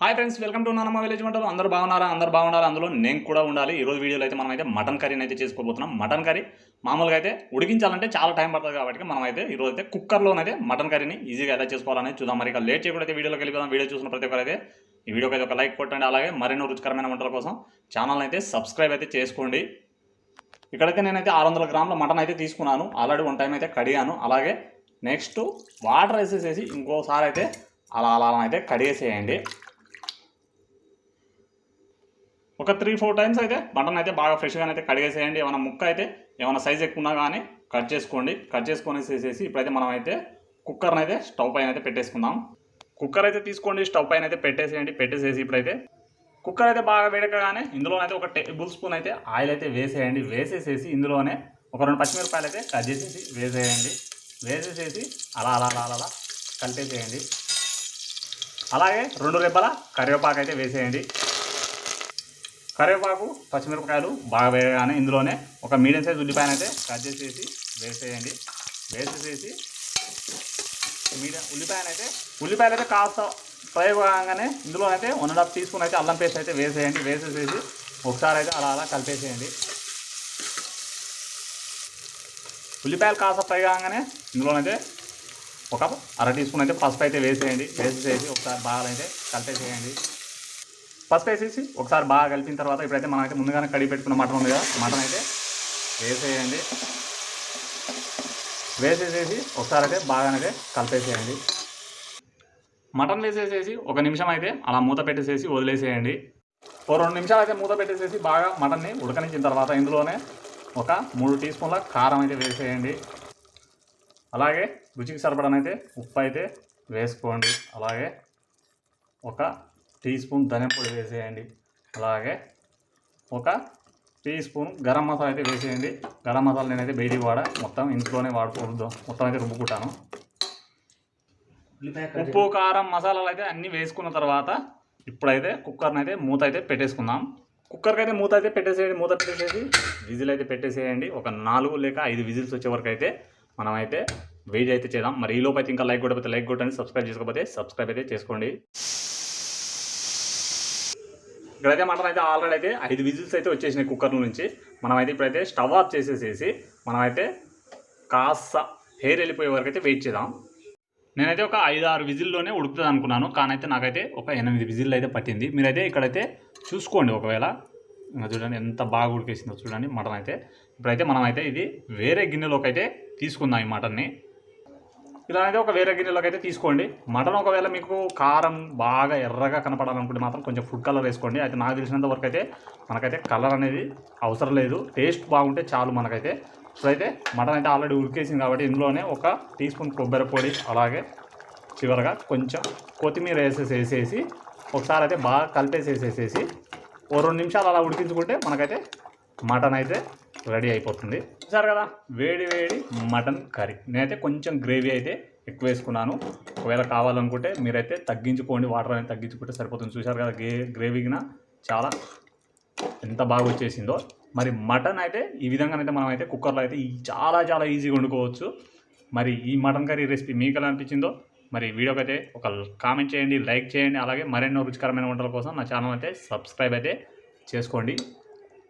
Hi friends welcome to నానమ్మ village వంటలు. అందరూ బాగున్నారా? అందరూ బాగున్నారా? అందులో నేను కూడా ఉండాలి. ఈ రోజు వీడియోలో అయితే మనం అయితే మటన్ కర్రీని అయితే చేసుకోబోతున్నాం. మటన్ కర్రీ మామూలుగా అయితే ఉడికించాలంటే చాలా టైం పడుతుంది కాబట్టి మనం అయితే ఈ అయితే కుక్కర్లోనైతే మటన్ కర్రీని ఈజీగా ఎలా చేసుకోవాలని చూద్దాం. మరి ఇక లేట్ చేయకుండా అయితే వీడియోలోకి వెళ్ళిపోదాం. వీడియో చూసిన ప్రతి ఒక్కరైతే అయితే ఈ వీడియోకి అయితే ఒక లైక్ కొట్టండి. అలాగే మరెన్నో రుచికరమైన వంటల కోసం ఛానల్ అయితే సబ్స్క్రైబ్ అయితే చేసుకోండి. ఇక్కడైతే నేనైతే ఆరు వందల గ్రాముల మటన్ అయితే తీసుకున్నాను. ఆల్రెడీ వన్ టైం అయితే కడిగాను. అలాగే నెక్స్ట్ వాటర్ వేసేసేసి ఇంకోసారి అయితే అలా అలా అయితే కడిగేసేయండి. ఒక త్రీ ఫోర్ టైమ్స్ అయితే మటన్ అయితే బాగా ఫ్రెష్గా అయితే కడిగేసేయండి. ఏమైనా ముక్క అయితే ఏమైనా సైజ్ ఎక్కువ ఉన్నా కానీ కట్ చేసుకోండి. కట్ చేసుకొని వేసేసి ఇప్పుడైతే మనం అయితే కుక్కర్ని అయితే స్టవ్ పైన అయితే పెట్టేసుకుందాం. కుక్కర్ అయితే తీసుకోండి స్టవ్ పైన అయితే పెట్టేసేయండి. పెట్టేసేసి ఇప్పుడైతే కుక్కర్ అయితే బాగా వేడకగానే ఇందులోనైతే ఒక టేబుల్ స్పూన్ అయితే ఆయిల్ అయితే వేసేయండి. వేసేసేసి ఇందులోనే ఒక రెండు పచ్చిమిరపాయలు అయితే కట్ చేసేసి వేసేయండి. వేసేసేసి అలా అలా అలా అలా కలిపేసేయండి. అలాగే రెండు రెబ్బల కరివేపాకు అయితే వేసేయండి. కరివేపాకు పచ్చిమిరపకాయలు బాగా వేయగానే ఇందులోనే ఒక మీడియం సైజ్ ఉల్లిపాయను అయితే కట్ చేసేసి వేసేయండి. వేసేసేసి మీడియం ఉల్లిపాయను అయితే ఉల్లిపాయలు అయితే కాస్త ఫ్రై కాగానే ఇందులోనైతే వన్ అండ్ హాఫ్ టీ అయితే అల్లం పేస్ట్ అయితే వేసేయండి. వేసేసేసి ఒకసారి అయితే అలా అలా కలిపేసేయండి. ఉల్లిపాయలు కాస్త ఫ్రై కాగానే ఇందులోనైతే ఒక అర టీ స్పూన్ అయితే పసుపు అయితే వేసేయండి. వేసేసేసి ఒకసారి బాగా అయితే కలిపేసేయండి. పసుపు వేసేసి ఒకసారి బాగా కలిపిన తర్వాత ఇప్పుడైతే మనమైతే ముందుగానే కడిగి పెట్టుకున్న మటన్ ఉంది కదా మటన్ అయితే వేసేయండి. వేసేసేసి ఒకసారి అయితే బాగానైతే కలిపేసేయండి. మటన్ వేసేసేసి ఒక నిమిషం అయితే అలా మూత పెట్టేసేసి వదిలేసేయండి. ఓ రెండు నిమిషాలు అయితే మూత పెట్టేసేసి బాగా మటన్ని ఉడకనించిన తర్వాత ఇందులోనే ఒక మూడు టీ స్పూన్ల కారం అయితే వేసేయండి. అలాగే రుచికి సరిపడనైతే ఉప్పు అయితే వేసుకోండి. అలాగే ఒక టీ స్పూన్ ధనియం పొడి వేసేయండి. అలాగే ఒక టీ స్పూన్ గరం మసాలా అయితే వేసేయండి. గరం మసాలా నేనైతే బయటికి వాడ మొత్తం ఇంట్లోనే వాడుకూడదు మొత్తం అయితే రుబ్బుకుంటాను. ఉప్పు కారం మసాలాలు అయితే అన్నీ వేసుకున్న తర్వాత ఇప్పుడైతే కుక్కర్ని అయితే మూత అయితే పెట్టేసుకుందాం. కుక్కర్కి అయితే మూత అయితే పెట్టేసేయండి. మూత పెట్టేసేసి విజిల్ అయితే పెట్టేసేయండి. ఒక నాలుగు లేక ఐదు విజిల్స్ వచ్చే వరకు అయితే మనం అయితే వెయిట్ అయితే చేద్దాం. మరి ఈ లోపు అయితే ఇంకా లైక్ కొట్టకపోతే లైక్ కొట్టండి. సబ్స్క్రైబ్ చేసుకోకపోతే సబ్స్క్రైబ్ అయితే చేసుకోండి. ఇక్కడైతే మటన్ అయితే ఆల్రెడీ అయితే ఐదు విజిల్స్ అయితే వచ్చేసినాయి కుక్కర్ నుంచి. మనమైతే ఇప్పుడైతే స్టవ్ ఆఫ్ చేసేసేసి మనమైతే కాస్త హెయిర్ వెళ్ళిపోయే వరకు అయితే వెయిట్ చేద్దాం. నేనైతే ఒక ఐదు ఆరు విజిల్లోనే ఉడుకుతుంది అనుకున్నాను. కానీ నాకైతే ఒక ఎనిమిది విజిల్ అయితే పట్టింది. మీరైతే ఇక్కడైతే చూసుకోండి ఒకవేళ. ఇంకా చూడండి ఎంత బాగా ఉడికేసిందో చూడండి మటన్ అయితే ఇప్పుడైతే మనం అయితే ఇది వేరే గిన్నెలోకి అయితే తీసుకుందాం ఈ మటన్ని. ఇలా అయితే ఒక వేరే గిన్నెలోకి అయితే తీసుకోండి. మటన్ ఒకవేళ మీకు కారం బాగా ఎర్రగా కనపడాలనుకుంటే మాత్రం కొంచెం ఫుడ్ కలర్ వేసుకోండి. అయితే నాకు తెలిసినంత వరకు అయితే మనకైతే కలర్ అనేది అవసరం లేదు. టేస్ట్ బాగుంటే చాలు మనకైతే. సో అయితే మటన్ అయితే ఆల్రెడీ ఉడికేసింది కాబట్టి ఇందులోనే ఒక టీ స్పూన్ కొబ్బరి పొడి అలాగే చివరగా కొంచెం కొత్తిమీర వేసేసి వేసేసి ఒకసారి అయితే బాగా కలిపేసేసేసేసి ఓ రెండు నిమిషాలు అలా ఉడికించుకుంటే మనకైతే మటన్ అయితే రెడీ అయిపోతుంది. చూసారు కదా? వేడి వేడి మటన్ కర్రీ. నేనైతే కొంచెం గ్రేవీ అయితే ఎక్కువ వేసుకున్నాను. ఒకవేళ కావాలనుకుంటే మీరైతే తగ్గించుకోండి. వాటర్ అనేది తగ్గించుకుంటే సరిపోతుంది. చూసారు కదా గే గ్రేవీకిన చాలా ఎంత బాగా వచ్చేసిందో. మరి మటన్ అయితే ఈ విధంగానైతే మనం అయితే కుక్కర్లో అయితే చాలా చాలా ఈజీగా వండుకోవచ్చు. మరి ఈ మటన్ కర్రీ రెసిపీ మీకు ఎలా అనిపించిందో మరి వీడియోకి అయితే ఒక కామెంట్ చేయండి లైక్ చేయండి. అలాగే మరెన్నో రుచికరమైన వంటల కోసం నా ఛానల్ అయితే సబ్స్క్రైబ్ అయితే చేసుకోండి.